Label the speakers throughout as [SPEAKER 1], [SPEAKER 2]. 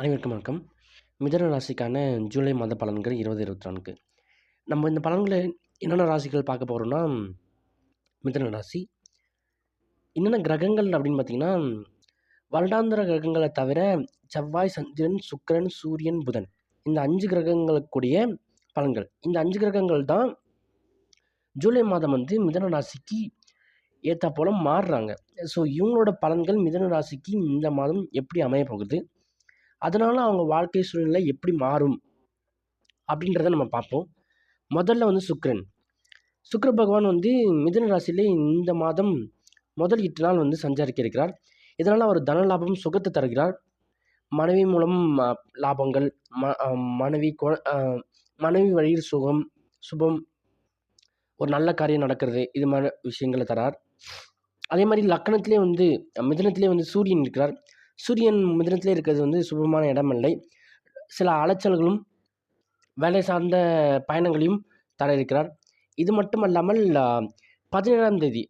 [SPEAKER 1] அனைவருக்கும் வணக்கம். மிதன ராசிக்கான ஜூலை மாத பலன்கள் இருபது இருபத்தி நான்கு நம்ம இந்த பலன்களை என்னென்ன ராசிகள் பார்க்க போகிறோம்னா மிதன ராசி. என்னென்ன கிரகங்கள் அப்படின்னு பார்த்தீங்கன்னா வருடாந்திர கிரகங்களை தவிர செவ்வாய் சந்திரன் சுக்கிரன் சூரியன் புதன். இந்த அஞ்சு கிரகங்களுக்குரிய பலன்கள். இந்த அஞ்சு கிரகங்கள் தான் ஜூலை மாதம் வந்து மிதன ராசிக்கு ஏற்றா போல மாறுறாங்க. ஸோ இவங்களோட பலன்கள் மிதன ராசிக்கு இந்த மாதம் எப்படி அமைய போகுது? அதனால் அவங்க வாழ்க்கை சூழ்நிலை எப்படி மாறும் அப்படின்றத நம்ம பார்ப்போம். முதல்ல வந்து சுக்ரன் சுக்கர பகவான் வந்து மிதுன ராசியிலே இந்த மாதம் முதல் எட்டு நாள் வந்து சஞ்சாரிக்க இருக்கிறார். இதனால் அவர் தன லாபம் சுகத்தை தருகிறார். மனைவி மூலம் லாபங்கள் ம மனைவி கொ- மனைவி வழியில் சுகம் சுபம் ஒரு நல்ல காரியம் நடக்கிறது இது மாதிரி விஷயங்களை தரார். அதே மாதிரி லக்கணத்திலே வந்து மிதுனத்திலே வந்து சூரியன் இருக்கிறார். சூரியன் மிதுனத்திலே இருக்கிறது வந்து சுபமான இடம் இல்லை சில அலைச்சல்களும் வேலை சார்ந்த பயணங்களையும் தர இருக்கிறார் இது மட்டும் அல்லாமல் பதினேழாம் தேதி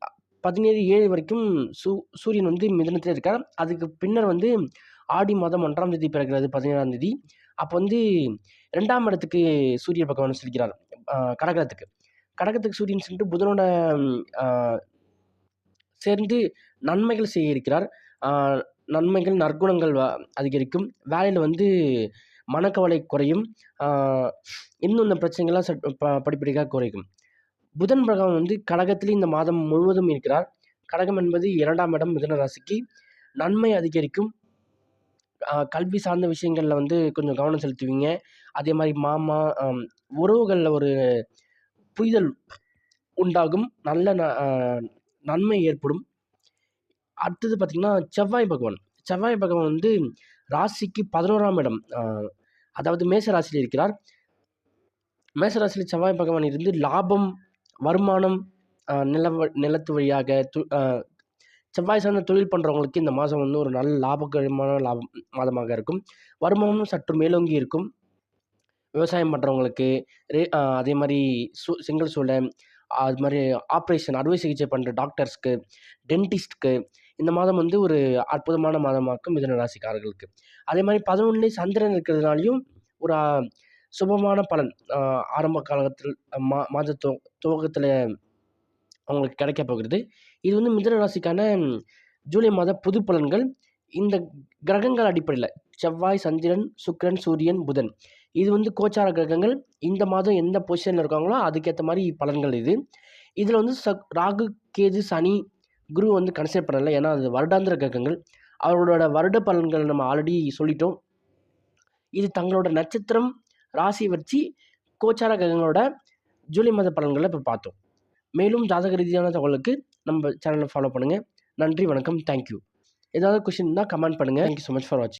[SPEAKER 1] பதினேழு ஏழு வரைக்கும் சூ சூரியன் வந்து மிதனத்தில் இருக்கார். அதுக்கு பின்னர் வந்து ஆடி மாதம் ஒன்றாம் தேதி பிறக்கிறது பதினேழாம் தேதி. அப்போ வந்து ரெண்டாம் இடத்துக்கு சூரிய பகவான் செல்கிறார் கடகத்துக்கு. கடகத்துக்கு சூரியன் சென்று புதனோட சேர்ந்து நன்மைகள் செய்ய இருக்கிறார். நன்மைகள் நற்குணங்கள் வ- அதிகரிக்கும். வேலையில் வந்து மனக்கவலை குறையும். இன்னும் இந்த பிரச்சனைகள்லாம் சட் ப படிப்படியாக குறையும். புதன் பகவான் வந்து கடகத்தில் இந்த மாதம் முழுவதும் இருக்கிறார். கடகம் என்பது இரண்டாம் இடம் மிதுன ராசிக்கு. நன்மை அதிகரிக்கும். கல்வி சார்ந்த விஷயங்களில் வந்து கொஞ்சம் கவனம் செலுத்துவீங்க. அதே மாதிரி மாமா உறவுகளில் ஒரு புரிதல் உண்டாகும். நல்ல ந- நன்மை ஏற்படும். அடுத்தது பார்த்திங்கன்னா செவ்வாய் பகவான். செவ்வாய் பகவான் வந்து ராசிக்கு பதினோராம் இடம். அதாவது மேச ராசியில் இருக்கிறார். மேச ராசியில் செவ்வாய் பகவான் இருந்து லாபம் வருமானம் நில நிலத்து வழியாக து- செவ்வாய் சார்ந்த தொழில் பண்ணுறவங்களுக்கு இந்த மாதம் வந்து ஒரு நல்ல லாபகரமான லாபம் மாதமாக இருக்கும். வருமானமும் சற்று மேலோங்கி இருக்கும். விவசாயம் பண்ணுறவங்களுக்கு ரே அதே மாதிரி சு செங்கல் சூளை அது மாதிரி ஆப்ரேஷன் அறுவை சிகிச்சை பண்ணுற டாக்டர்ஸ்க்கு டென்டிஸ்ட்க்கு இந்த மாதம் வந்து ஒரு அற்புதமான மாதமாக்கும் மிதுன ராசிக்காரர்களுக்கு. அதே மாதிரி பதினொன்றுலேயே சந்திரன் இருக்கிறதுனாலையும் ஒரு சுபமான பலன் ஆரம்ப காலத்தில் மா மாத துவ துவக்கத்தில் அவங்களுக்கு கிடைக்க போகிறது. இது வந்து மிதுன ராசிக்கான ஜூலை மாத புது பலன்கள். இந்த கிரகங்கள் அடிப்படையில் செவ்வாய் சந்திரன் சுக்கிரன் சூரியன் புதன். இது வந்து கோச்சார கிரகங்கள். இந்த மாதம் எந்த பொசிஷனில் இருக்காங்களோ அதுக்கேற்ற மாதிரி பலன்கள் இது. இதில் வந்து ச ராகு கேது சனி குரு வந்து கன்சிடர் பண்ணலை. ஏன்னா அது வருடாந்திர கிரகங்கள். அவர்களோட வருட பலன்கள் நம்ம ஆல்ரெடி சொல்லிட்டோம். இது தங்களோட நட்சத்திரம் ராசி வச்சு கோச்சார கிரகங்களோட ஜூலை மாத பலன்களை இப்போ பார்த்தோம். மேலும் ஜாதக ரீதியான தகவலுக்கு நம்ம சேனலை ஃபாலோ பண்ணுங்கள் நன்றி வணக்கம். தேங்க்யூ ஏதாவது கொஷின் இருந்தால் கமெண்ட் பண்ணுங்கள் தேங்க்யூ ஸோ மச் ஃபார் வாட்சிங்